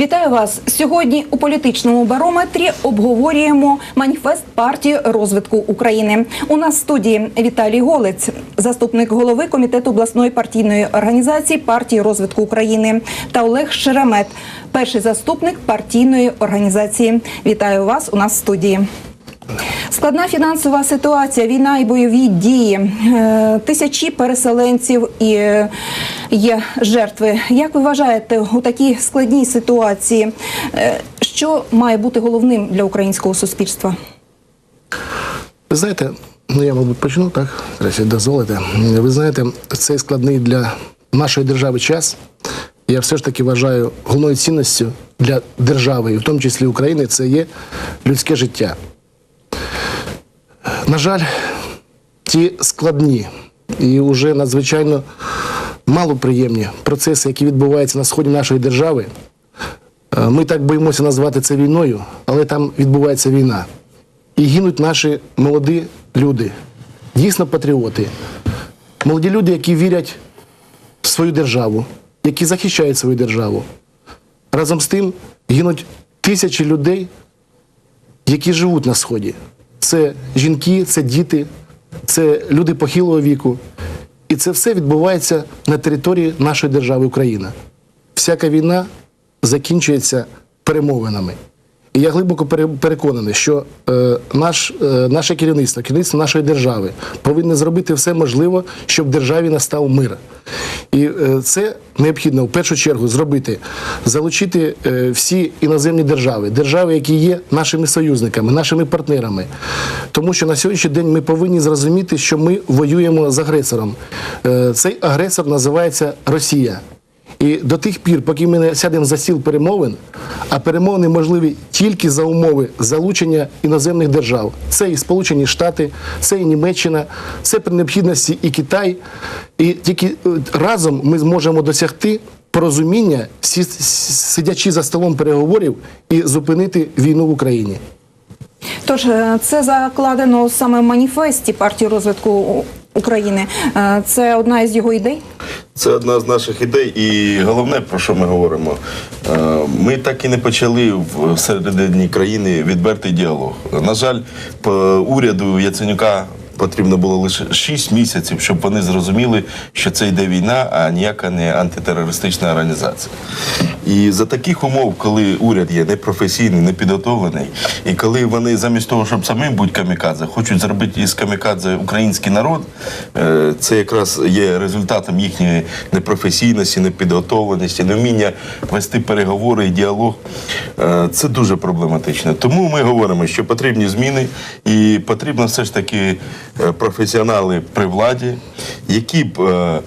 Вітаю вас сьогодні. У політичному барометрі обговорюємо маніфест партії розвитку України. У нас в студії Віталій Голець, заступник голови комітету обласної партійної організації партії розвитку України, та Олег Шеремет, перший заступник партійної організації. Вітаю вас у нас в студії. Складна фінансова ситуація, війна і бойові дії, е, тисячі переселенців і е, є жертви. Як ви вважаєте, у такій складній ситуації, е, що має бути головним для українського суспільства? Ви знаєте, ну я, мабуть, почну так, якщо дозволите. Ви знаєте, цей складний для нашої держави час. Я все ж таки вважаю головною цінністю для держави, і в тому числі України, це є людське життя. На жаль, ті складні і вже надзвичайно малоприємні процеси, які відбуваються на сході нашої держави. е, Ми так боїмося назвати це війною, але там відбувається війна. І гинуть наші молоді люди, дійсно патріоти. Молоді люди, які вірять в свою державу, які захищають свою державу. Разом з тим гинуть тисячі людей, які живуть на Сході. Це жінки, це діти, це люди похилого віку. І це все відбувається на території нашої держави Україна. Всяка війна закінчується перемовинами. І я глибоко пере- переконаний, що е, наш, е, наше керівництво, керівництво нашої держави повинне зробити все можливе, щоб в державі настав мир. І е, це необхідно в першу чергу зробити, залучити е, всі іноземні держави, держави, які є нашими союзниками, нашими партнерами. Тому що на сьогоднішній день ми повинні зрозуміти, що ми воюємо з агресором. Е, цей агресор називається Росія. І до тих пір, поки ми не сядемо за стіл перемовин, а перемовини можливі тільки за умови залучення іноземних держав. Це і Сполучені Штати, це і Німеччина, це при необхідності і Китай. І тільки е, разом ми зможемо досягти порозуміння, сидячи за столом переговорів, і зупинити війну в Україні. Тож е, це закладено саме в маніфесті партії розвитку України. Е, Це одна із його ідей. Це одна з наших ідей, і головне, про що ми говоримо, е, ми так і не почали в- середині країни відвертий діалог. На жаль, по уряду Яценюка потрібно було лише 6 місяців, щоб вони зрозуміли, що це йде війна, а ніяка не антитерористична організація. І за таких умов, коли уряд є непрофесійний, непідготовлений, і коли вони замість того, щоб самим бути камікадзе, хочуть зробити із камікадзе український народ, е, це якраз є результатом їхньої непрофесійності, непідготовленості, невміння вести переговори і діалог. Е, Це дуже проблематично. Тому ми говоримо, що потрібні зміни, і потрібно все ж таки професіонали при владі, які б.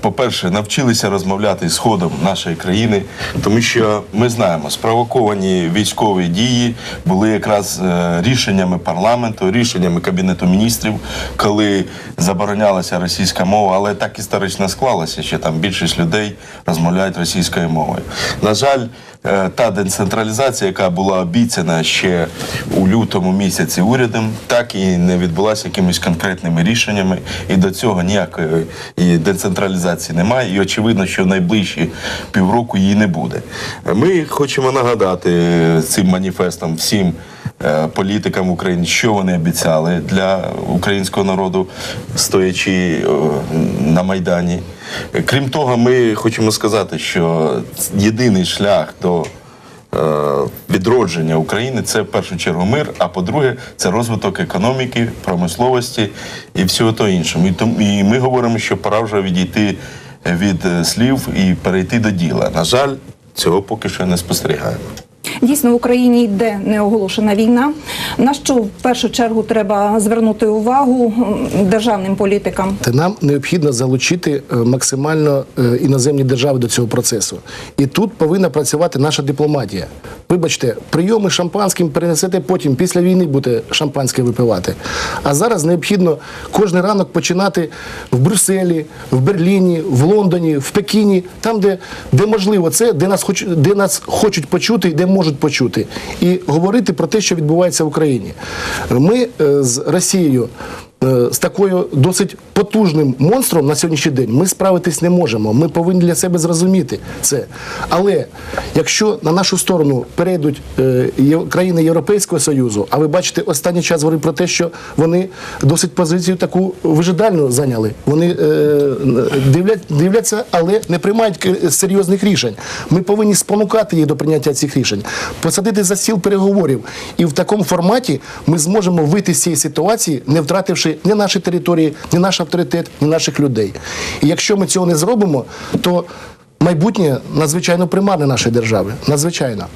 По-перше, навчилися розмовляти з ходом нашої країни, тому що ми знаємо, спровоковані військові дії були якраз е, рішеннями парламенту, рішеннями кабінету міністрів, коли заборонялася російська мова, але так історично склалося, що там більшість людей розмовляють російською мовою. На жаль, е, та децентралізація, яка була обіцяна ще у лютому місяці урядом, так і не відбулася якимись конкретними рішеннями, і до цього ніякої і децентралізації немає. І очевидно, що в найближчі півроку її не буде. Ми хочемо нагадати е, цим маніфестом всім. е, Політикам України, що вони обіцяли для українського народу, стоячи е, на майдані. Крім того, ми хочемо сказати, що єдиний шлях до відродження України це в першу чергу мир, а по-друге, це розвиток економіки, промисловості і всього того іншого. І, тому, і ми говоримо, що пора вже відійти від е, слів і перейти до діла. На жаль, цього поки що не спостерігаємо. Дійсно, в Україні йде неоголошена війна. На що в першу чергу треба звернути увагу державним політикам? Нам необхідно залучити е, максимально е, іноземні держави до цього процесу. І тут повинна працювати наша дипломатія. Вибачте, прийоми шампанським перенесете потім, після війни будете шампанське випивати. А зараз необхідно кожен ранок починати в Брюсселі, в Берліні, в Лондоні, в Пекіні, там, де, де можливо це, де нас, хоч, де нас хочуть почути і де можуть почути. І говорити про те, що відбувається в Україні. Ми е, з Росією з такою досить потужним монстром на сьогоднішній день ми справитись не можемо. Ми повинні для себе зрозуміти це. Але якщо на нашу сторону перейдуть е, країни Європейського Союзу, а ви бачите, останній час говорить про те, що вони досить позицію таку вижидальну зайняли. Вони е, дивлять, дивляться, але не приймають серйозних рішень. Ми повинні спонукати їх до прийняття цих рішень, посадити за стіл переговорів. І в такому форматі ми зможемо вийти з цієї ситуації, не втративши ні наші території, ні наш авторитет, ні наших людей. І якщо ми цього не зробимо, то майбутнє надзвичайно примарне нашої держави. Надзвичайно.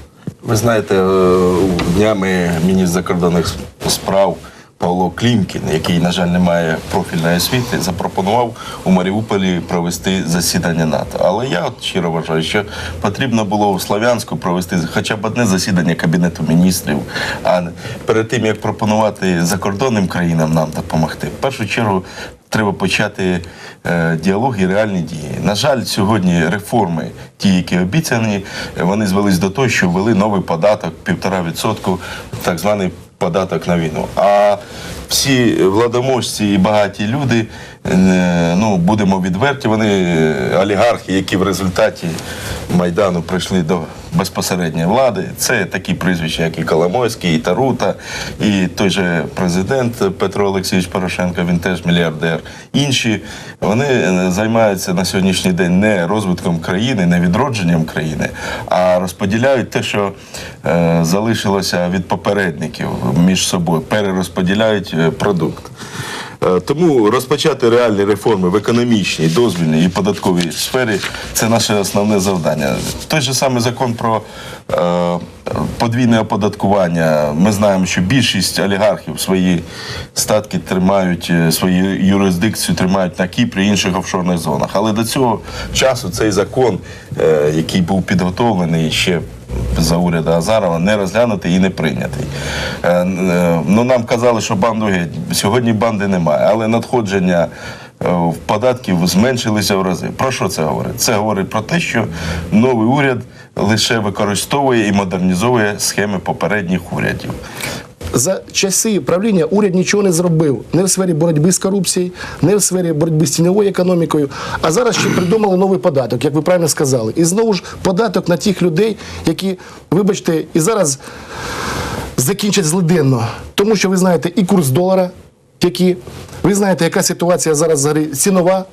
Ви знаєте, е, днями міністр закордонних справ Павло Клімкін, який, на жаль, не має профільної освіти, запропонував у Маріуполі провести засідання НАТО. Але я от щиро вважаю, що потрібно було в Слов'янську провести хоча б одне засідання Кабінету міністрів, а перед тим як пропонувати закордонним країнам нам допомогти, в першу чергу. Треба почати е, діалог і реальні дії. На жаль, сьогодні реформи, ті, які обіцяні, вони звелись до того, що ввели новий податок, півтора відсотку, так званий податок на війну. А всі владоможці і багаті люди, ну будемо відверті, вони е, олігархи, які в результаті майдану прийшли до безпосередньої влади. Це такі прізвища, як і Коломойський, і Тарута, і той же президент Петро Олексійович Порошенко, він теж мільярдер. Інші вони е, займаються на сьогоднішній день не розвитком країни, не відродженням країни, а розподіляють те, що е, залишилося від попередників між собою, перерозподіляють е, продукт. Е, Тому розпочати реальні реформи в економічній, дозвільній і податковій сфері це наше основне завдання. Той же самий закон про е, подвійне оподаткування. Ми знаємо, що більшість олігархів свої статки тримають, е, свою юрисдикцію тримають на Кіпрі інших офшорних зонах. Але до цього часу цей закон, який був підготовлений ще за уряду Азарова не розглянутий і не прийнятий. Е, е, Ну нам казали, що банду. Сьогодні банди немає, але надходження е, в податків зменшилися в рази. Про що це говорить? Це говорить про те, що новий уряд лише використовує і модернізує схеми попередніх урядів. За часи правління уряд нічого не зробив не в сфері боротьби з корупцією, не в сфері боротьби з тіньовою економікою. А зараз ще придумали новий податок, як ви правильно сказали. І знову ж податок на тих людей, які, вибачте, і зараз закінчать злиденно. Тому що ви знаєте і курс долара, який, ви знаєте, яка ситуація зараз цінова.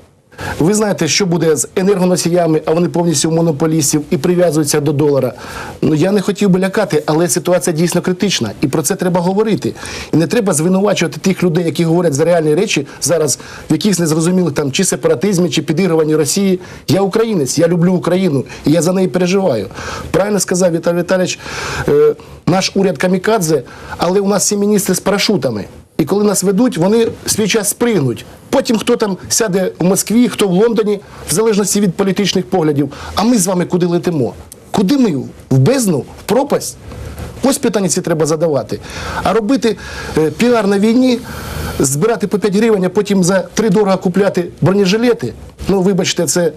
Ви знаєте, що буде з енергоносіями, а вони повністю монополістів і прив'язуються до долара. Ну я не хотів би лякати, але ситуація дійсно критична, і про це треба говорити. І не треба звинувачувати тих людей, які говорять за реальні речі зараз в якихось незрозумілих там чи сепаратизмі, чи підігруванні Росії. Я українець, я люблю Україну, і я за неї переживаю. Правильно сказав Віталій Віталійович, е, наш уряд камікадзе, але у нас всі міністри з парашутами. І коли нас ведуть, вони свій час спригнуть. Потім хто там сяде в Москві, хто в Лондоні, в залежності від політичних поглядів. А ми з вами куди летимо? Куди ми? В бездну, в пропасть? Ось питання ці треба задавати. А робити е, піар на війні, збирати по 5 гривень, а потім за 3 дорого купляти бронежилети. Ну, вибачте, це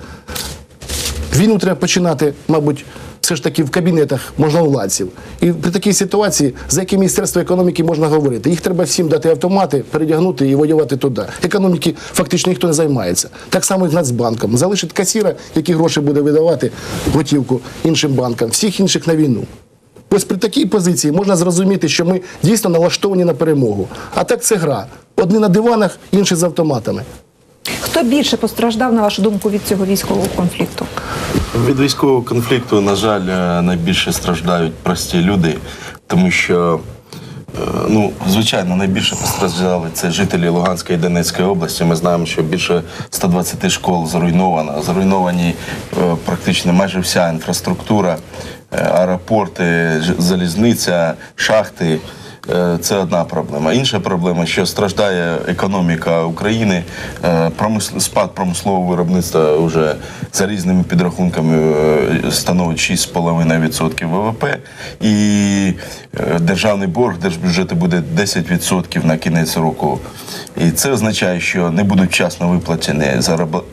Війну треба починати, мабуть, все ж таки в кабінетах можновладців. І при такій ситуації, за яке міністерство економіки можна говорити, їх треба всім дати автомати, передягнути і воювати туди. Економіки фактично ніхто не займається. Так само і з Нацбанком. Залишить касіра, який гроші буде видавати готівку іншим банкам, всіх інших на війну. Ось при такій позиції можна зрозуміти, що ми дійсно налаштовані на перемогу. А так це гра. Одні на диванах, інші з автоматами. Хто більше постраждав, на вашу думку, від цього військового конфлікту? Від військового конфлікту, на жаль, е, найбільше страждають прості люди, тому що, е, ну, звичайно, найбільше постраждали це жителі Луганської і Донецької області. Ми знаємо, що більше 120 школ зруйновано. Зруйновані е, практично майже вся інфраструктура, аеропорти, залізниця, шахти. Е, Це одна проблема. Інша проблема, що страждає економіка України, е, спад промислового виробництва вже за різними підрахунками е, становить 6,5% ВВП, і державний борг держбюджету буде 10% на кінець року. І це означає, що не будуть вчасно виплачені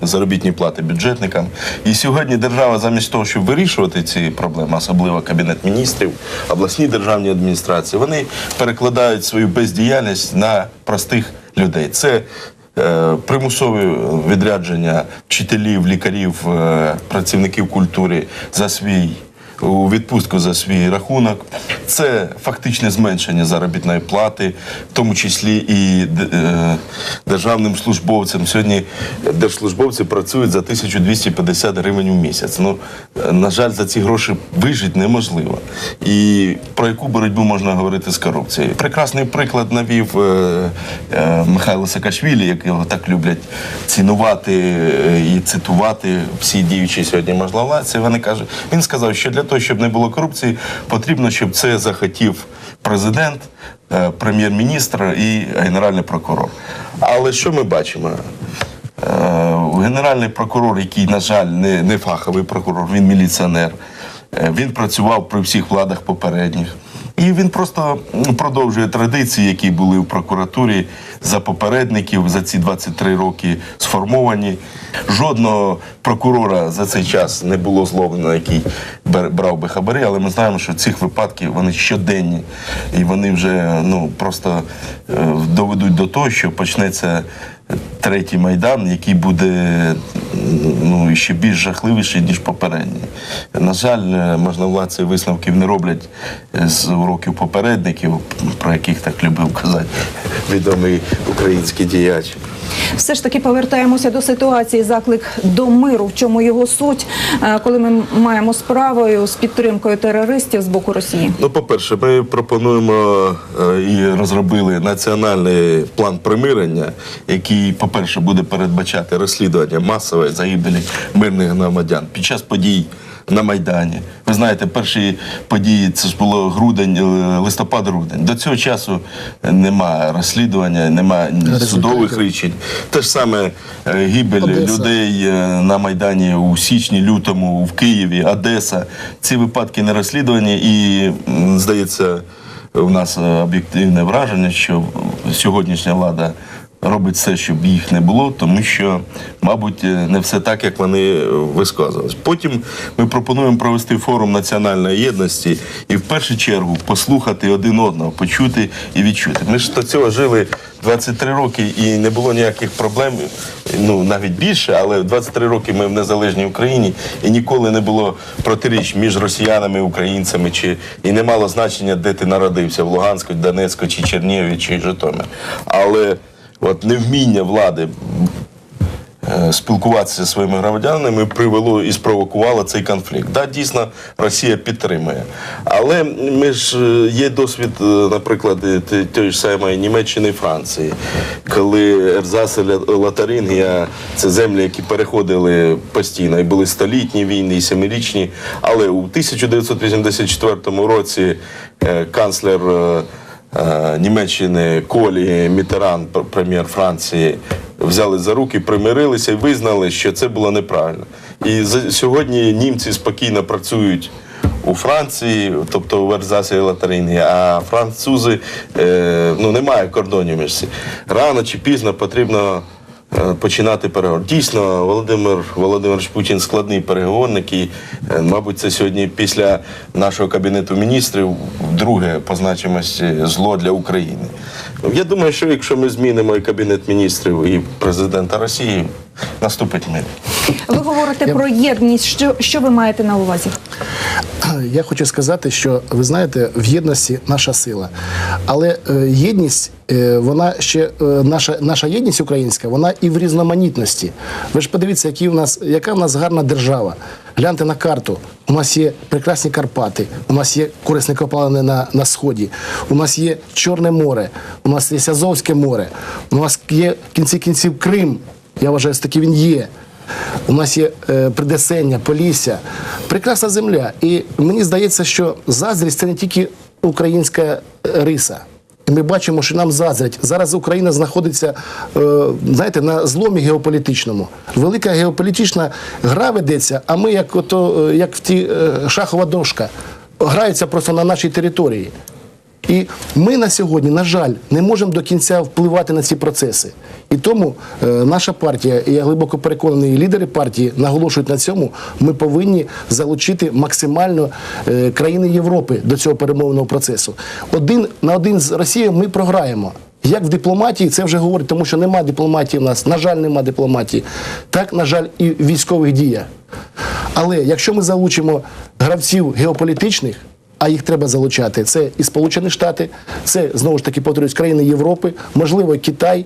заробітні плати бюджетникам. І сьогодні держава, замість того, щоб вирішувати ці проблеми, особливо кабінет міністрів, обласні державні адміністрації, вони перекладають свою бездіяльність на простих людей. Це е, примусове відрядження вчителів, лікарів, е, працівників культури за свій у відпустку за свій рахунок. Це фактичне зменшення заробітної плати, в тому числі і е, державним службовцям. Сьогодні держслужбовці працюють за 1250 гривень у місяць. Ну, на жаль, за ці гроші вижити неможливо. І про яку боротьбу можна говорити з корупцією? Прекрасний приклад навів е, е, Михайло Саакашвілі, якого так люблять цінувати і цитувати всі діючі сьогодні можновладці. Вони кажуть, він сказав, що для того, щоб не було корупції, потрібно, щоб це захотів президент, е, прем'єр-міністр і генеральний прокурор. Але що ми бачимо? Е, Генеральний прокурор, який, на жаль, не, не фаховий прокурор, він міліціонер. Е, Він працював при всіх владах попередніх. І він просто продовжує традиції, які були в прокуратурі за попередників за ці 23 роки сформовані. Жодного прокурора за цей час не було зловлено, який брав би хабарі, але ми знаємо, що цих випадків вони щоденні, і вони вже ну просто е, доведуть до того, що почнеться третій майдан, який буде ну, ще більш жахливіший, ніж попередній. На жаль, е, можновладці висновків не роблять е, з уроків попередників, про яких так любив казати відомий український діяч. Все ж таки повертаємося до ситуації. Заклик до миру. В чому його суть, е, коли ми маємо справою з підтримкою терористів з боку Росії? Ну, по-перше, ми пропонуємо і розробили національний план примирення, який, по-перше, буде передбачати розслідування масової загибелі мирних громадян під час подій. На Майдані. Ви знаєте, перші події це ж було грудень, е, листопад-грудень. До цього часу немає розслідування, немає судових рішень. Те ж саме е, гибель Одеса. людей е, на Майдані у січні, лютому, в Києві, Одеса. Ці випадки не розслідувані, і здається, у нас об'єктивне враження, що сьогоднішня влада. Робить все, щоб їх не було, тому що, мабуть, е, не все так, як вони е, висказувались. Потім ми пропонуємо провести форум національної єдності і в першу чергу послухати один одного, почути і відчути. Ми ж до цього жили 23 роки і не було ніяких проблем, ну навіть більше, але 23 роки ми в незалежній Україні і ніколи не було протиріч між росіянами українцями, чи і не мало значення, де ти народився в Луганську, Донецьку, чи Чернігові, чи Житомир. Але от невміння влади е, спілкуватися зі своїми громадянами привело і спровокувало цей конфлікт. Да, дійсно, Росія підтримує. Але ми ж е, є досвід, е, наприклад, те- ж самої Німеччини і Франції, коли Ерзас і Лотарингія це землі, які переходили постійно, і були столітні війни, і семирічні. Але у 1984 році канцлер. Е, Німеччини Колі Мітеран, прем'єр Франції, взяли за руки, примирилися і визнали, що це було неправильно. І сьогодні німці спокійно працюють у Франції, тобто в Ерзасі і Лотарингії, а французи е, ну, немає кордонів між цим. Рано чи пізно потрібно починати переговори. Дійсно, Володимир Володимирович Путін складний переговорник, і, е, мабуть, це сьогодні після нашого кабінету міністрів вдруге по значимості зло для України. Я думаю, що якщо ми змінимо і кабінет міністрів, і президента Росії, наступить мир. Ви говорите про єдність. Що, що ви маєте на увазі? Я хочу сказати, що ви знаєте, в єдності наша сила. Але е, єдність, е, вона ще е, наша, наша єдність українська, вона і в різноманітності. Ви ж подивіться, які в нас, яка в нас гарна держава. Гляньте на карту. У нас є прекрасні Карпати, у нас є корисні копалини на, на сході, у нас є Чорне море, у нас є Азовське море, у нас є в кінці кінців Крим. Я вважаю, що таки він є. У нас є е, Придесення, Полісся, прекрасна земля. І мені здається, що заздрість це не тільки українська е, риса. І ми бачимо, що нам заздрять. Зараз Україна знаходиться е, знаєте, на зломі геополітичному. Велика геополітична гра ведеться, а ми, як, ото, е, як в ті е, шахова дошка, граються просто на нашій території. І ми на сьогодні, на жаль, не можемо до кінця впливати на ці процеси. І тому е, наша партія, і я глибоко переконаний, і лідери партії наголошують на цьому. Ми повинні залучити максимально е, країни Європи до цього перемовного процесу. Один на один з Росією ми програємо. як в дипломатії, це вже говорить, тому що нема дипломатії в нас, на жаль, нема дипломатії. Так, на жаль, і військових діях. Але якщо ми залучимо гравців геополітичних, а їх треба залучати, це і Сполучені Штати, це знову ж таки повторюсь, країни Європи, можливо, Китай,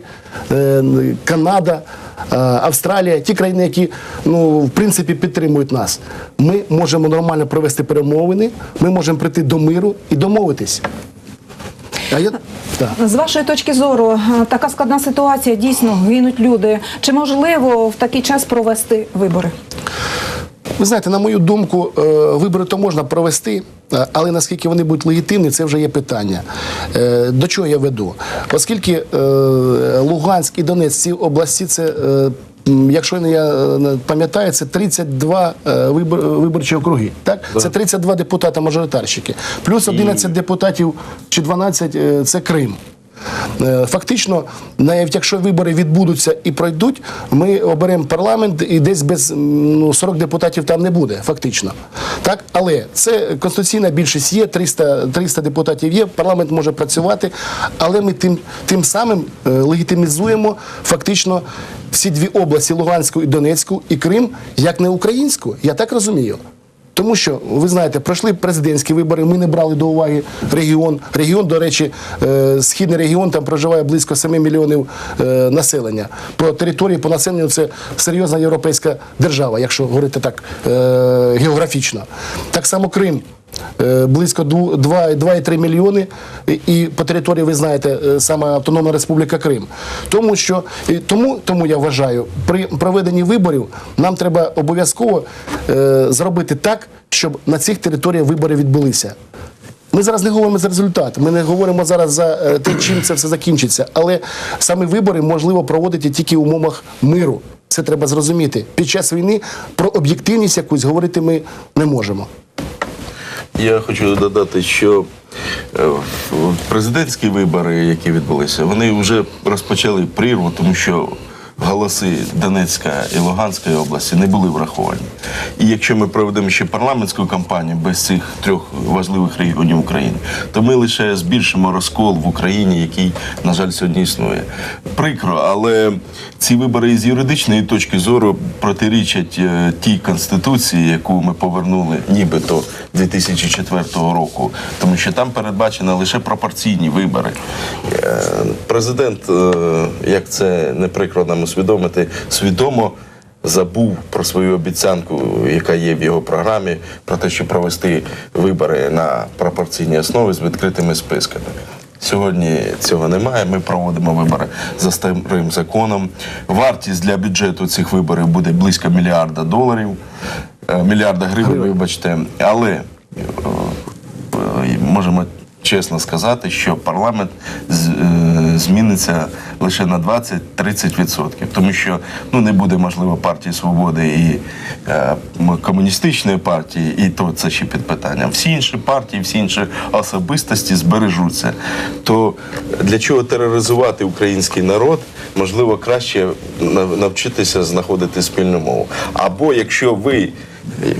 е, Канада, е, Австралія, ті країни, які ну в принципі підтримують нас. Ми можемо нормально провести перемовини, ми можемо прийти до миру і домовитись. А я так. З вашої точки зору, е, така складна ситуація, дійсно гинуть люди. Чи можливо в такий час провести вибори? Ви знаєте, на мою думку, вибори то можна провести, але наскільки вони будуть легітимні, це вже є питання. Е, До чого я веду? Оскільки е, Луганськ і Донецьк ці області це. е, Якщо я е, пам'ятаю, це 32 е, вибор, виборчі округи. Так? Це 32 депутата мажоритарщики. Плюс 11 депутатів чи 12 е, це Крим. Е, Фактично, навіть якщо вибори відбудуться і пройдуть, ми оберемо парламент і десь без ну, 40 депутатів там не буде, фактично. Так? Але це конституційна більшість є, 300, 300 депутатів є, парламент може працювати, але ми тим, тим самим е, легітимізуємо фактично всі дві області Луганську і Донецьку і Крим як не українську. Я так розумію. Тому що ви знаєте, пройшли президентські вибори. Ми не брали до уваги регіон. Регіон, до речі, е, східний регіон там проживає близько 7 мільйонів е, населення. По території, по населенню це серйозна європейська держава, якщо говорити так е, географічно. Так само Крим. Е, Близько 2,3 мільйони, і- по території ви знаєте е, саме Автономна Республіка Крим. Тому що тому, тому я вважаю, при проведенні виборів нам треба обов'язково е, зробити так, щоб на цих територіях вибори відбулися. Ми зараз не говоримо за результат. Ми не говоримо зараз за те, чим це все закінчиться. Але саме вибори можливо проводити тільки в умовах миру. Це треба зрозуміти. Під час війни про об'єктивність якусь говорити ми не можемо. Я хочу додати, що е, президентські вибори, які відбулися, вони вже розпочали прірву, тому що голоси Донецька і Луганської області не були враховані. І якщо ми проведемо ще парламентську кампанію без цих трьох важливих регіонів України, то ми лише збільшимо розкол в Україні, який, на жаль, сьогодні існує. Прикро, але ці вибори з юридичної точки зору протирічать е, тій конституції, яку ми повернули нібито 2004 року, тому що там передбачено лише пропорційні вибори. Е, Президент, е, як це не прикро нам усвідомити, свідомо. Забув про свою обіцянку, яка є в його програмі, про те, щоб провести вибори на пропорційній основі з відкритими списками. Сьогодні цього немає. Ми проводимо вибори за старим законом. Вартість для бюджету цих виборів буде близько мільярда доларів, е, мільярда гривень, вибачте. Але е, е, можемо чесно сказати, що парламент е, зміниться лише на 20-30%. Тому що ну, не буде, можливо, партії свободи і е, комуністичної партії, і то це ще під питанням. Всі інші партії, всі інші особистості збережуться. То для чого тероризувати український народ? Можливо, краще навчитися знаходити спільну мову. Або якщо ви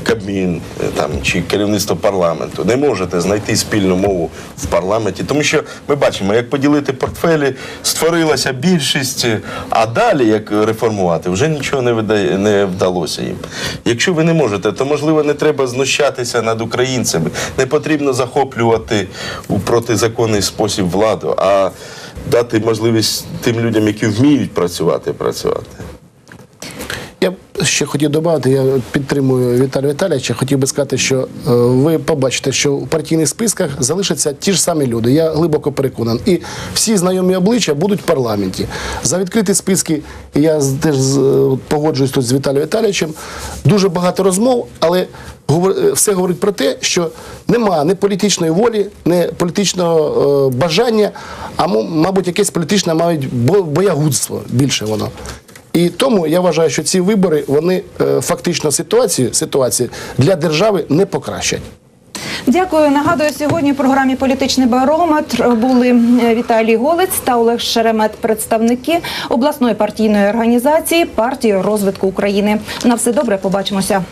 Кабмін е, там чи керівництво парламенту не можете знайти спільну мову в парламенті, тому що ми бачимо, як поділити портфелі, створилася більшість, е, а далі як реформувати, вже нічого не видає, не вдалося їм. Якщо ви не можете, то можливо не треба знущатися над українцями. Не потрібно захоплювати у протизаконний спосіб владу, а дати можливість тим людям, які вміють працювати, працювати. Ще хотів додати, я підтримую Віталія Віталійовича. Хотів би сказати, що е, ви побачите, що в партійних списках залишаться ті ж самі люди. Я глибоко переконаний. І всі знайомі обличчя будуть в парламенті. За відкриті списки, я теж е, погоджуюсь тут з Віталієм Віталійовичем. Дуже багато розмов, але е, все говорить про те, що нема ні політичної волі, ні політичного бажання, а мабуть, якесь політичне бо- боягудство більше воно. І тому я вважаю, що ці вибори вони е, фактично ситуацію, ситуацію для держави не покращать. Дякую. Нагадую, сьогодні в програмі Політичний барометр були е, Віталій Голець та Олег Шеремет, представники обласної партійної організації партії розвитку України. На все добре, побачимося.